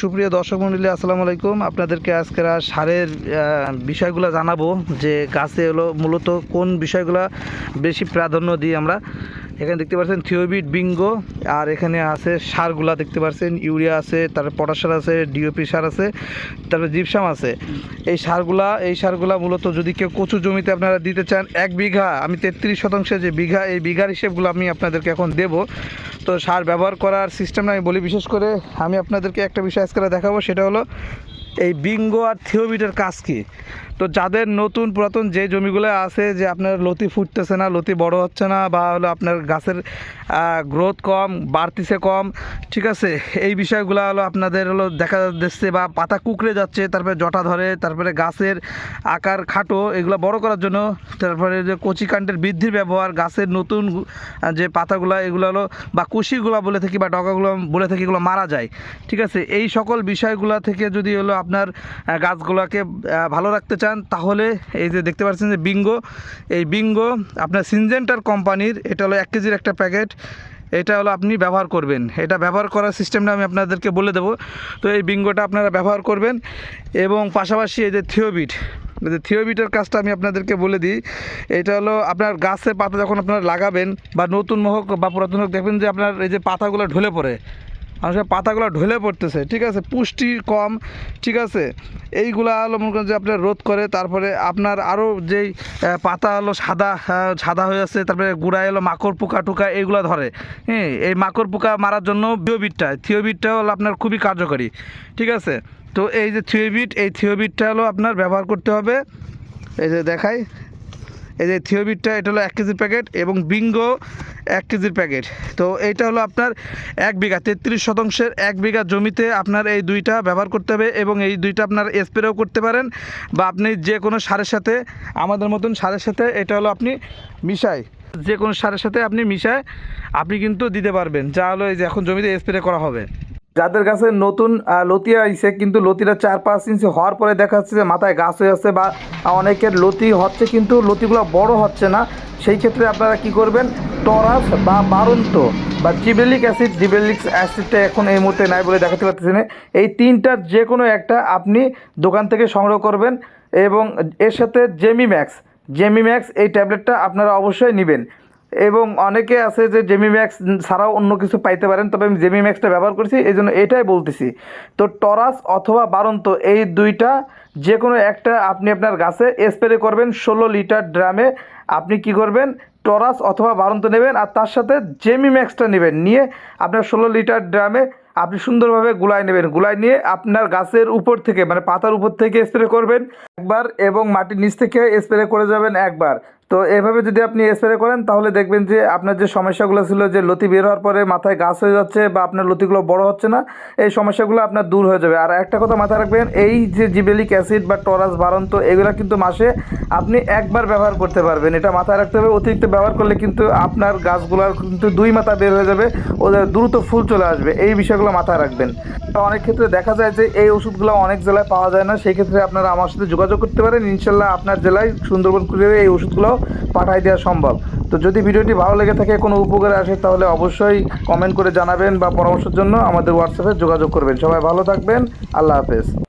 সুপ্রিয় দর্শক মন্ডলী, আসসালামু আলাইকুম। আপনাদেরকে আজকে সারের বিষয়গুলো জানাব যে গাছে হলো মূলত কোন বিষয়গুলো বেশি প্রাধান্য দিই আমরা। এখানে দেখতে পাচ্ছেন থিওবিট বিঙ্গো, আর এখানে আছে সারগুলা দেখতে পাচ্ছেন ইউরিয়া আছে, তারপরে পটাশ সার আছে, ডিওপি সার আছে, তারপরে জিপসাম আছে। এই সারগুলা এই সারগুলা মূলত যদি কেউ কচু জমিতে আপনারা দিতে চান, এক বিঘা, আমি তেত্রিশ শতাংশে যে বিঘা, এই বিঘার হিসেবগুলো আমি আপনাদেরকে এখন দেবো। তো সার ব্যবহার করার সিস্টেমটা আমি বলি বিশেষ করে, আমি আপনাদেরকে একটা বিষয় আজকে দেখাবো, সেটা হলো এই বিঙ্গো আর থিওবিটের কাজ কি? তো যাদের নতুন পুরাতন যে জমিগুলো আছে যে আপনার লতি ফুটতেছে না, লতি বড় হচ্ছে না বা হলো আপনার গাছের গ্রোথ কম, বাড়তিছে কম, ঠিক আছে? এই বিষয়গুলো হলো আপনাদের হলো দেখা যাচ্ছে বা পাতা কুকড়ে যাচ্ছে, তারপরে জটা ধরে, তারপরে গাছের আকার খাটো, এগুলো বড় করার জন্য, তারপরে যে কচি কাণ্ডের বৃদ্ধির ব্যবহার, গাছের নতুন যে পাতাগুলো, এগুলো হলো বা কুশিগুলো বলে থাকি বা ডগাগুলো বলে থাকি, এগুলো মারা যায়, ঠিক আছে? এই সকল বিষয়গুলো থেকে যদি হলো আপনার গাছগুলোকে ভালো রাখতে চান, তাহলে এই যে দেখতে পাচ্ছেন যে বিঙ্গো, এই বিঙ্গো আপনার সিনজেন্টার কোম্পানির, এটা হলো এক কেজির একটা প্যাকেট, এটা হলো আপনি ব্যবহার করবেন। এটা ব্যবহার করার সিস্টেমটা আমি আপনাদেরকে বলে দেবো। তো এই বিঙ্গোটা আপনারা ব্যবহার করবেন এবং পাশাপাশি এই যে থিওবিট যে থিওবিটের কাজটা আমি আপনাদেরকে বলে দিই। এটা হলো আপনার গাছের পাতা যখন আপনারা লাগাবেন বা নতুন হোক বা পুরাতন হোক দেখবেন যে আপনার এই যে পাতাগুলো ঢলে পড়ে। মানুষের পাতাগুলো ঢলে পড়তেছে, ঠিক আছে? পুষ্টি কম, ঠিক আছে? এইগুলা হলো মনে করেন যে আপনার রোধ করে, তারপরে আপনার আরও যেই পাতা হলো সাদা সাদা হয়ে আছে তারপরে গুড়ায় হলো মাকড় পোকা টোকা এইগুলো ধরে হ্যাঁ এই মাকড় পোকা মারার জন্য থিওবিটটা থিওবিটটা হলো আপনার খুবই কার্যকরী, ঠিক আছে? তো এই যে থিওবিট, এই থিওবিটটা হলো আপনার ব্যবহার করতে হবে, এই যে দেখাই এই যে থিওবিটটা এটা হলো এক কেজির প্যাকেট এবং বিঙ্গো এক কেজির প্যাকেট। তো এইটা হলো আপনার এক বিঘা, তেত্রিশ শতাংশের এক বিঘা জমিতে আপনার এই দুইটা ব্যবহার করতে হবে এবং এই দুইটা আপনার স্প্রেও করতে পারেন বা আপনি যে কোনো সারের সাথে, আমাদের মতন সারের সাথে এটা হলো আপনি মিশাই। যে কোনো সারের সাথে আপনি মিশায় আপনি কিন্তু দিতে পারবেন। যা হলো এই যে এখন জমিতে স্প্রে করা হবে। যাদের কাছে নতুন লতি আইছে, কিন্তু লতিটা চার পাঁচ ইঞ্চি হওয়ার পরে দেখা যাচ্ছে যে মাথায় গাছ হয়ে আছে বা অনেকের লতি হচ্ছে, কিন্তু লতিগুলো বড় হচ্ছে না। সেই ক্ষেত্রে আপনারা কি করবেন? টরাস বা বারন্ত বা জিবেলিক অ্যাসিড, জিবেলিক অ্যাসিডটা এখন এই মুহূর্তে নাই বলে দেখাতে পারতেছি না। এই তিনটার যে কোনো একটা আপনি দোকান থেকে সংগ্রহ করবেন এবং এর সাথে জেমি ম্যাক্স জেমি ম্যাক্স এই ট্যাবলেটটা আপনারা অবশ্যই নেবেন। এবং অনেকে আছে যে জেমি ম্যাক্স ছাড়াও অন্য কিছু পাইতে পারেন, তবে আমি জেমি ম্যাক্সটা ব্যবহার করছি এই জন্য এটাই বলতেছি। তো টরাস অথবা বারন্ত, এই দুইটা যে কোনো একটা আপনি আপনার গাছে স্প্রে করবেন ষোলো লিটার ড্রামে, আপনি কি করবেন? টরাস অথবা বারন্ত নেবেন আর তার সাথে জেমি ম্যাক্সটা নেবেন। নিয়ে আপনার ষোলো লিটার ড্রামে আপনি সুন্দরভাবে গুলায় নেবেন। গুলায় নিয়ে আপনার গাছের উপর থেকে মানে পাতার উপর থেকে স্প্রে করবেন একবার এবং মাটির নিচ থেকে স্প্রে করে যাবেন একবার। তো এভাবে যদি আপনি স্প্রে করেন, তাহলে দেখবেন যে আপনার যে সমস্যাগুলো ছিল যে লতি বের হওয়ার পরে মাথায় গাছ হয়ে যাচ্ছে বা আপনার লতিগুলো বড় হচ্ছে না, এই সমস্যাগুলো আপনার দূর হয়ে যাবে। আর একটা কথা মাথায় রাখবেন, এই যে জিবেলিক অ্যাসিড বা টরাস বারন্ত, এগুলো কিন্তু মাসে আপনি একবার ব্যবহার করতে পারবেন। এটা মাথায় রাখতে হবে, অতিরিক্ত ব্যবহার করলে কিন্তু আপনার গাছগুলোর কিন্তু দুই মাথা বের হয়ে যাবে, ওদের দ্রুত ফুল চলে আসবে। এই বিষয়গুলো মাথায় রাখবেন। অনেক ক্ষেত্রে দেখা যায় যে এই ওষুধগুলো অনেক জেলায় পাওয়া যায় না সেই ক্ষেত্রে আপনারা আমার সাথে যোগাযোগ করতে পারেন। ইনশাল্লাহ আপনার জেলায় সুন্দরবন কুরিয়ারে এই ওষুধগুলো পাঠাই দেওয়া সম্ভব। তো যদি ভিডিওটি ভালো লেগে থাকে, কোনো উপকারে আসে, তাহলে অবশ্যই কমেন্ট করে জানাবেন বা পরামর্শের জন্য আমাদের হোয়াটসঅ্যাপে যোগাযোগ করবেন। সবাই ভালো থাকবেন। আল্লাহ হাফেজ।